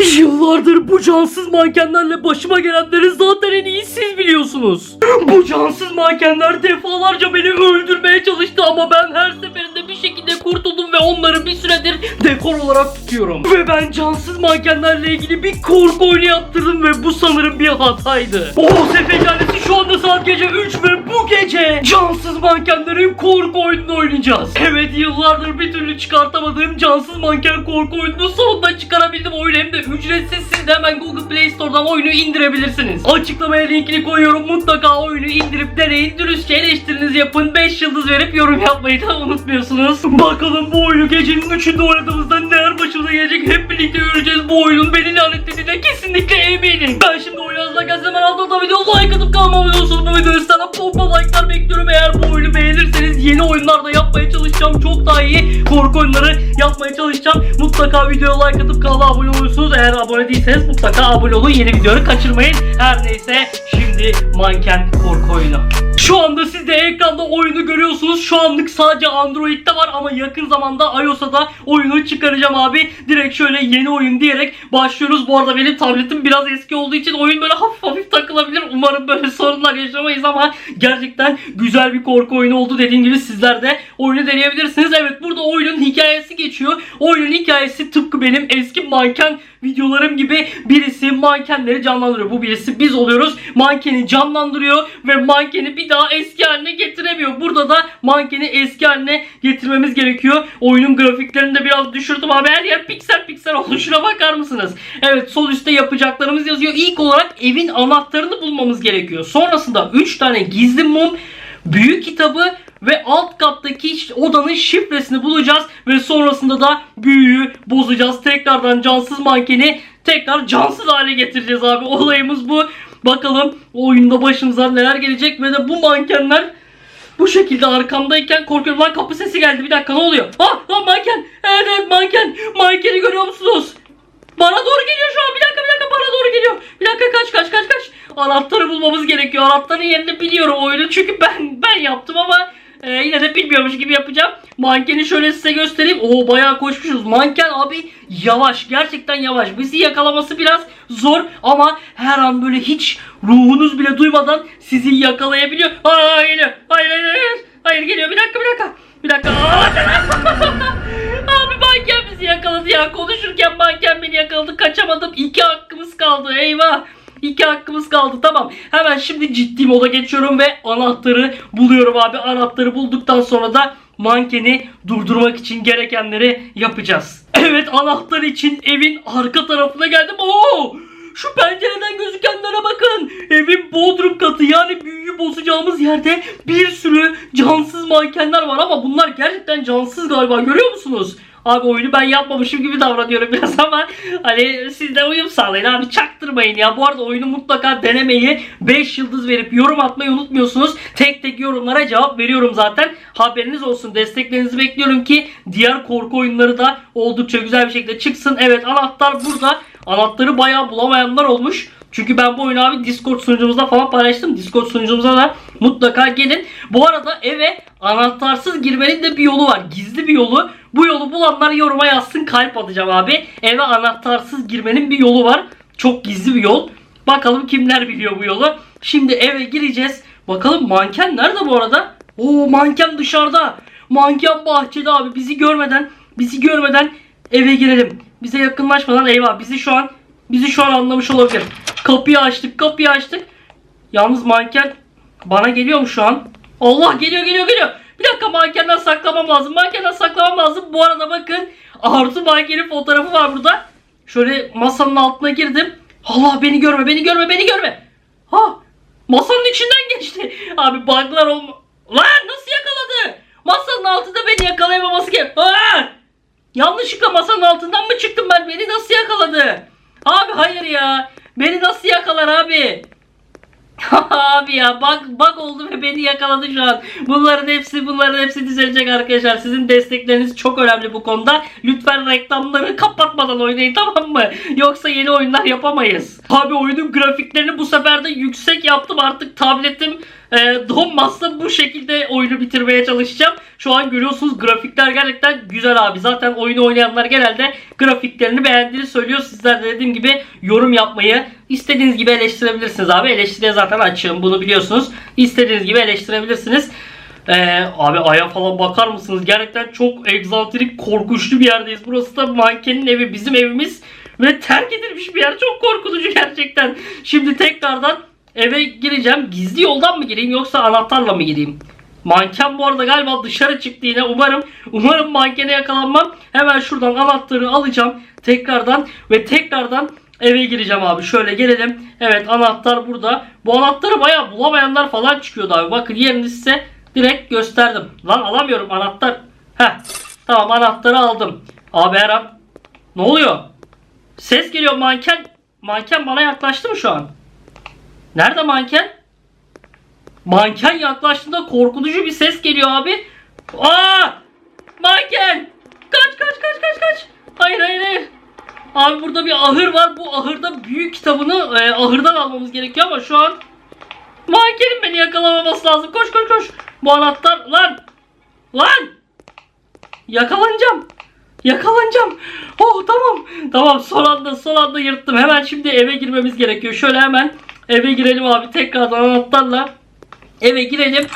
Yıllardır bu cansız mankenlerle başıma gelenleri zaten en iyi siz biliyorsunuz. Bu cansız mankenler defalarca beni öldürmeye çalıştı ama ben her seferinde bir şekilde kurtuldum ve onları bir süredir dekor olarak tutuyorum. Ve ben cansız mankenlerle ilgili bir korku oyunu yaptırdım ve bu sanırım bir hataydı. O sefecanesi şu anda saat gece 3 ve bu gece cansız mankenlerin korku oyununu oynayacağız. Evet yıllardır bir türlü çıkartamadığım cansız manken korku oyununu sonunda çıkarabildim oyunu. Hem de ücretsiz siz de hemen Google Play Store'dan oyunu indirebilirsiniz. Açıklamaya linkini koyuyorum. Mutlaka oyunu indirip deneyin. Dürüstçe eleştirinizi yapın. 5 yıldız verip yorum yapmayı da unutmuyorsunuz. Bakalım bu oyunu gecenin 3'ünde oynadığımızda neler başımıza gelecek? Hep birlikte göreceğiz. Bu oyunun beni lanetlediğine kesinlikle eminim. Ben şimdi oyunu hazırlarken hemen altına video like atıp abone olursanız bu videoyu like'lar bekliyorum. Eğer bu oyunu beğenirseniz yeni oyunlar da yapmaya çalışacağım. Çok daha iyi korku oyunları yapmaya çalışacağım. Mutlaka videoya like atıp kanala abone olursunuz. Eğer abone değilseniz mutlaka abone olun. Yeni videoları kaçırmayın. Her neyse şimdi manken korku oyunu. Şu anda siz de ekranda oyunu görüyorsunuz. Şu anlık sadece Android'de var ama yakın zamanda iOS'a da oyunu çıkaracağım abi. Direkt şöyle yeni oyun diyerek başlıyoruz. Bu arada benim tabletim biraz eski olduğu için oyun böyle hafif hafif takılabilir. Umarım böyle sorunlar yaşamayız ama gerçekten güzel bir korku oyunu oldu. Dediğim gibi sizler de oyunu deneyebilirsiniz. Evet burada oyunun hikayesi geçiyor. Oyunun hikayesi tıpkı benim eski manken videolarım gibi birisi mankenleri canlandırıyor. Bu birisi biz oluyoruz. Mankeni canlandırıyor ve mankeni bir daha eski haline getiremiyor. Burada da mankeni eski haline getirmemiz gerekiyor. Oyunun grafiklerini de biraz düşürdüm abi. Her yer piksel piksel oldu. Şuna bakar mısınız? Evet sol üstte yapacaklarımız yazıyor. İlk olarak evin anahtarını bulmamız gerekiyor. Sonrasında 3 tane gizli mum, büyük kitabı ve alt kattaki odanın şifresini bulacağız ve sonrasında da büyüyü bozacağız. Tekrardan cansız mankeni tekrar cansız hale getireceğiz abi. Olayımız bu. Bakalım oyunda başımıza neler gelecek ve de bu mankenler bu şekilde arkamdayken korkuyorum. Lan kapı sesi geldi. Bir dakika ne oluyor? Ah lan manken. Evet evet manken. Mankeni görüyor musunuz? Bana doğru geliyor şu an. Bir dakika bir dakika bana doğru geliyor. Bir dakika kaç kaç kaç kaç. Anahtarı bulmamız gerekiyor. Anahtarın yerini biliyorum oyunu. Çünkü ben ben yaptım ama e, yine de bilmiyormuş gibi yapacağım. Mankeni şöyle size göstereyim. Oo bayağı koşmuşuz. Manken abi yavaş. Gerçekten yavaş. Bizi yakalaması biraz zor ama her an böyle hiç ruhunuz bile duymadan sizi yakalayabiliyor. Aa geliyor. Hayır hayır hayır. Hayır geliyor. Bir dakika bir dakika. Bir dakika. Abi manken bizi yakaladı ya. Konuşurken manken beni yakaladı. Kaçamadım. İki hakkımız kaldı. Eyvah. İki hakkımız kaldı. Tamam. Hemen şimdi ciddi moda geçiyorum ve anahtarı buluyorum abi. Anahtarı bulduktan sonra da mankeni durdurmak için gerekenleri yapacağız. Evet anahtar için evin arka tarafına geldim. Oo! Şu pencereden gözükenlere bakın. Evin bodrum katı yani büyüyü bozacağımız yerde bir sürü cansız mankenler var ama bunlar gerçekten cansız galiba görüyor musunuz? Abi oyunu ben yapmamışım gibi davranıyorum biraz ama hani siz de uyum sağlayın abi çaktırmayın ya. Bu arada oyunu mutlaka denemeyi 5 yıldız verip yorum atmayı unutmuyorsunuz. Tek tek yorumlara cevap veriyorum zaten. Haberiniz olsun desteklerinizi bekliyorum ki diğer korku oyunları da oldukça güzel bir şekilde çıksın. Evet anahtar burada. Anahtarı bayağı bulamayanlar olmuş. Çünkü ben bu oyunu abi Discord sunucumuzda falan paylaştım. Discord sunucumuza da mutlaka gelin. Bu arada eve anahtarsız girmenin de bir yolu var. Gizli bir yolu. Bu yolu bulanlar yoruma yazsın kalp atacağım abi. Eve anahtarsız girmenin bir yolu var. Çok gizli bir yol. Bakalım kimler biliyor bu yolu. Şimdi eve gireceğiz. Bakalım manken nerede bu arada? Oo manken dışarıda. Manken bahçede abi bizi görmeden bizi görmeden eve girelim. Bize yakınlaşmadan eyvah bizi şu an bizi şu an anlamış olabilir. Kapıyı açtık kapıyı açtık. Yalnız manken bana geliyor mu şu an? Allah geliyor geliyor geliyor. Bir dakika mankenden saklamam lazım. Mankenden saklamam lazım. Bu arada bakın Arzu mankenin fotoğrafı var burada. Şöyle masanın altına girdim. Allah beni görme beni görme beni görme. Ha masanın içinden geçti. Abi buglar olma. Lan nasıl yakaladı? Masanın altında beni yakalayamaması gerek. Yanlışlıkla masanın altından mı çıktım ben? Beni nasıl yakaladı? Abi hayır ya. Beni nasıl yakalar abi? abi ya bak bak oldu ve beni yakaladı şu an. Bunların hepsi bunların hepsi düzelecek arkadaşlar. Sizin destekleriniz çok önemli bu konuda. Lütfen reklamları kapatmadan oynayın tamam mı? Yoksa yeni oyunlar yapamayız. Abi oyunun grafiklerini bu sefer de yüksek yaptım artık tabletim e, donmazsa bu şekilde oyunu bitirmeye çalışacağım. Şu an görüyorsunuz grafikler gerçekten güzel abi. Zaten oyunu oynayanlar genelde grafiklerini beğendiğini söylüyor. Sizler de dediğim gibi yorum yapmayı istediğiniz gibi eleştirebilirsiniz abi. Eleştiriye zaten açığım bunu biliyorsunuz. İstediğiniz gibi eleştirebilirsiniz. Ee, abi aya falan bakar mısınız? Gerçekten çok egzantrik, korkunçlu bir yerdeyiz. Burası da mankenin evi, bizim evimiz. Ve terk edilmiş bir yer. Çok korkutucu gerçekten. Şimdi tekrardan eve gireceğim. Gizli yoldan mı gireyim yoksa anahtarla mı gireyim? Manken bu arada galiba dışarı çıktı yine. Umarım umarım mankene yakalanmam. Hemen şuradan anahtarı alacağım tekrardan ve tekrardan eve gireceğim abi. Şöyle gelelim. Evet anahtar burada. Bu anahtarı bayağı bulamayanlar falan çıkıyordu abi. Bakın yerini size direkt gösterdim. Lan alamıyorum anahtar. Heh. Tamam anahtarı aldım. Abi her. Ne oluyor? Ses geliyor manken. Manken bana yaklaştı mı şu an? Nerede manken? Manken yaklaştığında korkutucu bir ses geliyor abi. Aa! Manken! Kaç kaç kaç kaç kaç. Hayır hayır hayır. Abi burada bir ahır var. Bu ahırda büyük kitabını e, ahırdan almamız gerekiyor ama şu an mankenin beni yakalamaması lazım. Koş koş koş. Bu anahtar lan. Lan. Yakalanacağım. Yakalanacağım. Oh tamam. Tamam son anda son anda yırttım. Hemen şimdi eve girmemiz gerekiyor. Şöyle hemen eve girelim abi. Tekrardan anahtarla eve girelim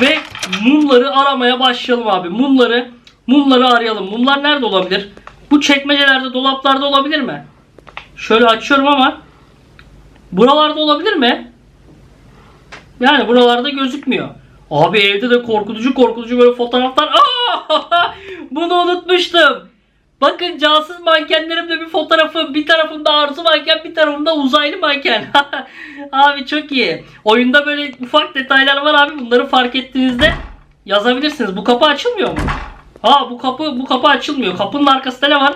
ve mumları aramaya başlayalım abi. Mumları mumları arayalım. Mumlar nerede olabilir? Bu çekmecelerde, dolaplarda olabilir mi? Şöyle açıyorum ama buralarda olabilir mi? Yani buralarda gözükmüyor. Abi evde de korkutucu korkutucu böyle fotoğraflar. Aa! Bunu unutmuştum. Bakın cansız mankenlerimde bir fotoğrafım. Bir tarafımda arzu manken, bir tarafımda uzaylı manken. abi çok iyi. Oyunda böyle ufak detaylar var abi. Bunları fark ettiğinizde yazabilirsiniz. Bu kapı açılmıyor mu? Ha bu kapı bu kapı açılmıyor. Kapının arkasında ne var?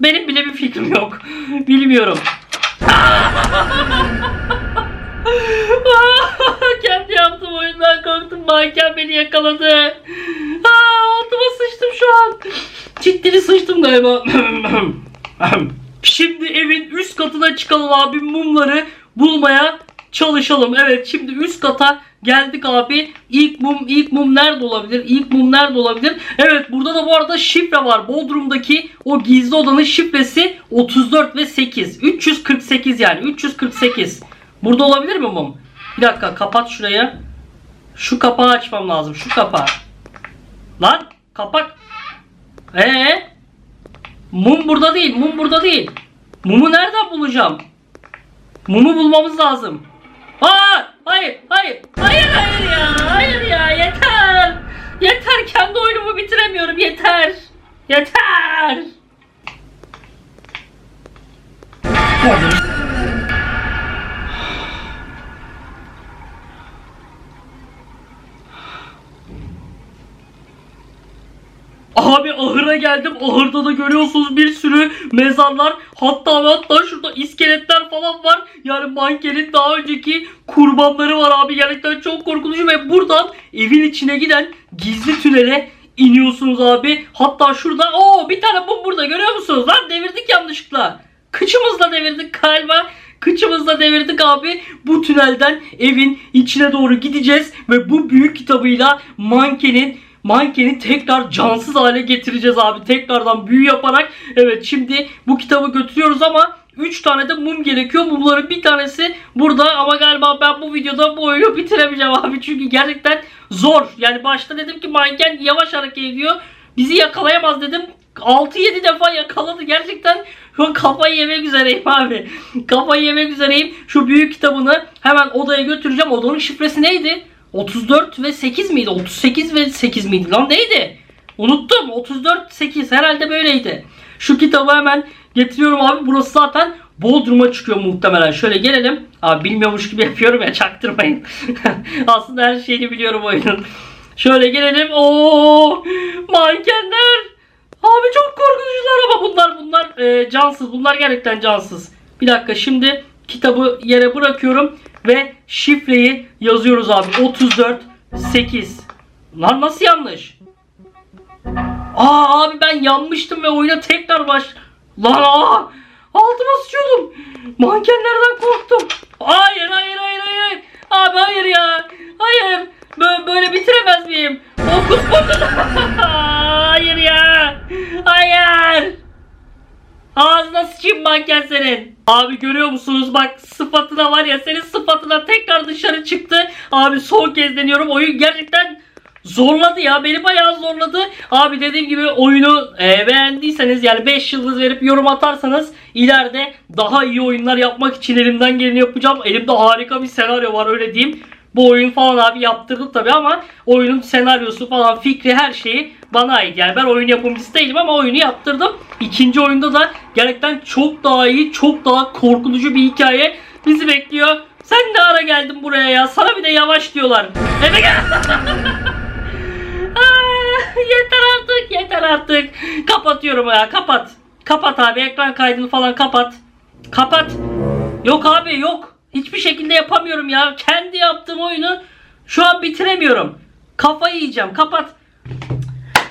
Benim bile bir fikrim yok. Bilmiyorum. Kendi yaptığım oyundan korktum. Manken beni yakaladı. Aa, altıma sıçtım şu an. Ciddili sıçtım galiba. şimdi evin üst katına çıkalım abi. Mumları bulmaya çalışalım. Evet şimdi üst kata geldik abi. İlk mum ilk mum nerede olabilir? İlk mum nerede olabilir? Evet burada da bu arada şifre var. Bodrum'daki o gizli odanın şifresi 34 ve 8. 348 yani 348. Burada olabilir mi mum? Bir dakika kapat şurayı. Şu kapağı açmam lazım. Şu kapağı. Lan kapak. Ee? Mum burada değil. Mum burada değil. Mumu nereden bulacağım? Mumu bulmamız lazım. Aa! Hayır, hayır. Hayır, hayır ya. Hayır ya. Yeter. Yeter. Kendi oyunumu bitiremiyorum. Yeter. Yeter. Abi ahıra geldim. Ahırda da görüyorsunuz bir sürü mezarlar. Hatta hatta şurada iskeletler falan var. Yani mankenin daha önceki kurbanları var abi. Gerçekten çok korkutucu ve buradan evin içine giden gizli tünele iniyorsunuz abi. Hatta şurada o bir tane mum burada görüyor musunuz? Lan devirdik yanlışlıkla. Kıçımızla devirdik galiba. Kıçımızla devirdik abi. Bu tünelden evin içine doğru gideceğiz ve bu büyük kitabıyla mankenin mankeni tekrar cansız hale getireceğiz abi. Tekrardan büyü yaparak. Evet şimdi bu kitabı götürüyoruz ama 3 tane de mum gerekiyor. Mumların bir tanesi burada ama galiba ben bu videoda bu oyunu bitiremeyeceğim abi. Çünkü gerçekten zor. Yani başta dedim ki manken yavaş hareket ediyor. Bizi yakalayamaz dedim. 6-7 defa yakaladı. Gerçekten şu kafayı yemek üzereyim abi. Kafayı yemek üzereyim. Şu büyük kitabını hemen odaya götüreceğim. Odanın şifresi neydi? 34 ve 8 miydi? 38 ve 8 miydi lan neydi? Unuttum. 34 8 herhalde böyleydi. Şu kitabı hemen getiriyorum abi. Burası zaten Bodrum'a çıkıyor muhtemelen. Şöyle gelelim. Abi bilmiyormuş gibi yapıyorum ya çaktırmayın. Aslında her şeyini biliyorum oyunun. Şöyle gelelim. Oo! Mankenler. Abi çok korkutucular ama bunlar bunlar e, cansız. Bunlar gerçekten cansız. Bir dakika şimdi kitabı yere bırakıyorum ve şifreyi yazıyoruz abi. 34 8. Lan nasıl yanlış? Aa abi ben yanmıştım ve oyuna tekrar baş... Lan aa! Altıma sıçıyordum. Mankenlerden korktum. Hayır hayır hayır hayır. Abi hayır ya. Hayır. Böyle, böyle bitiremez miyim? Fokus fokus. hayır ya. Hayır. Ağzına sıçayım manken senin. Abi görüyor musunuz bak sıfatına var ya senin sıfatına tekrar dışarı çıktı. Abi son kez deniyorum oyun gerçekten zorladı ya beni bayağı zorladı. Abi dediğim gibi oyunu e, beğendiyseniz yani 5 yıldız verip yorum atarsanız ileride daha iyi oyunlar yapmak için elimden geleni yapacağım. Elimde harika bir senaryo var öyle diyeyim. Bu oyun falan abi yaptırdık tabi ama oyunun senaryosu falan fikri her şeyi bana ait. Yani ben oyun yapımcısı değilim ama oyunu yaptırdım. İkinci oyunda da gerçekten çok daha iyi, çok daha korkutucu bir hikaye bizi bekliyor. Sen ne ara geldin buraya ya? Sana bir de yavaş diyorlar. Eve gel. Ah, yeter artık, yeter artık. Kapatıyorum ya, kapat. Kapat abi, ekran kaydını falan kapat. Kapat. Yok abi yok. Hiçbir şekilde yapamıyorum ya. Kendi yaptığım oyunu şu an bitiremiyorum. Kafayı yiyeceğim. Kapat.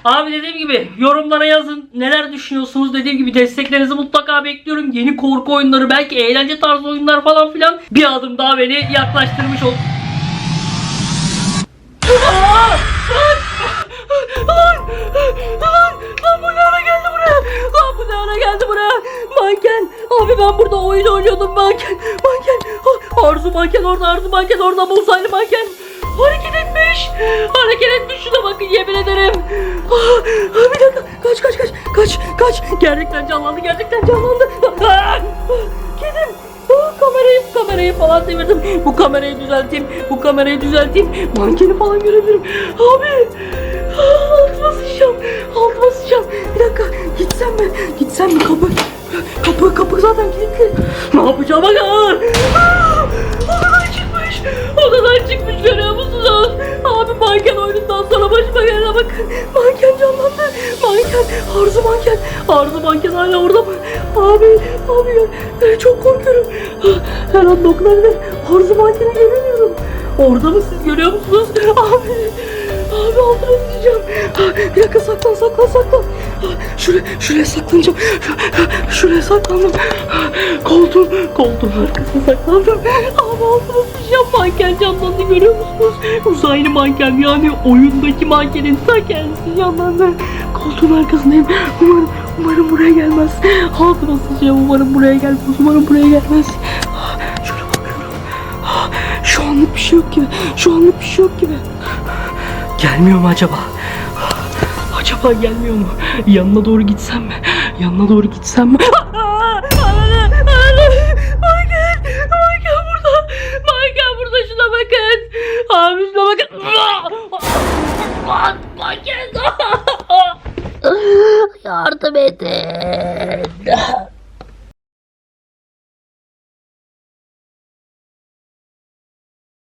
Abi dediğim gibi yorumlara yazın. Neler düşünüyorsunuz? Dediğim gibi desteklerinizi mutlaka bekliyorum. Yeni korku oyunları, belki eğlence tarzı oyunlar falan filan bir adım daha beni yaklaştırmış ol. Aa! Lan! Lan! Lan bu Lan bu ne ara geldi buraya? Manken! Abi ben burada oyun oynuyordum manken. Manken! Ah, Arzu manken orada, Arzu manken orada ama uzaylı manken. Hareket etmiş. Hareket etmiş şuna bakın yemin ederim. Ah, ah, bir dakika. Kaç kaç kaç. Kaç kaç. Gerçekten canlandı. Gerçekten canlandı. Ah, Kedim. Ah, kamerayı kamerayı falan devirdim. Bu kamerayı düzelteyim. Bu kamerayı düzelteyim. Mankeni falan görebilirim. Abi. ah, Altıma sıçacağım. Altıma. Gitsem mi? Gitsem mi? Kapı. Kapı kapı zaten kilitli. Ne yapacağım? Ah, Odadan çıkmış. Odadan çıkmış görüyor musunuz? Abi manken oyunundan sonra başıma gelene bakın. Manken canlandı. Manken. Arzu manken. Arzu manken hala orada mı? Abi. Abi ya. e, Çok korkuyorum. Her an dokunabilir. Arzu mankeni göremiyorum. Orada mı siz görüyor musunuz? Abi. Abi altıma sıçacağım. Ah, Bir dakika saklan saklan saklan. Ah, Şuraya, şuraya saklanacağım. Şu- Şuraya saklandım. Ah, Koltuğun, koltuğun arkasına saklandım. Abi altıma sıçacağım. Manken canlandı görüyor musunuz? Uzaylı manken yani oyundaki mankenin ta kendisi canlandı. Koltuğun arkasındayım. Umarım, umarım buraya gelmez. Altıma sıçacağım. Umarım buraya gelmez. Umarım buraya gelmez. Ah. Ah, Şu anlık bir şey yok gibi. Şu anlık bir şey yok gibi. Gelmiyor mu acaba? Acaba gelmiyor mu? Yanına doğru gitsem mi? Yanına doğru gitsem mi? Anne! Anne! Manken! Manken burada! Manken burada şuna bakın! Şuna bakın! Manken! Yardım edin.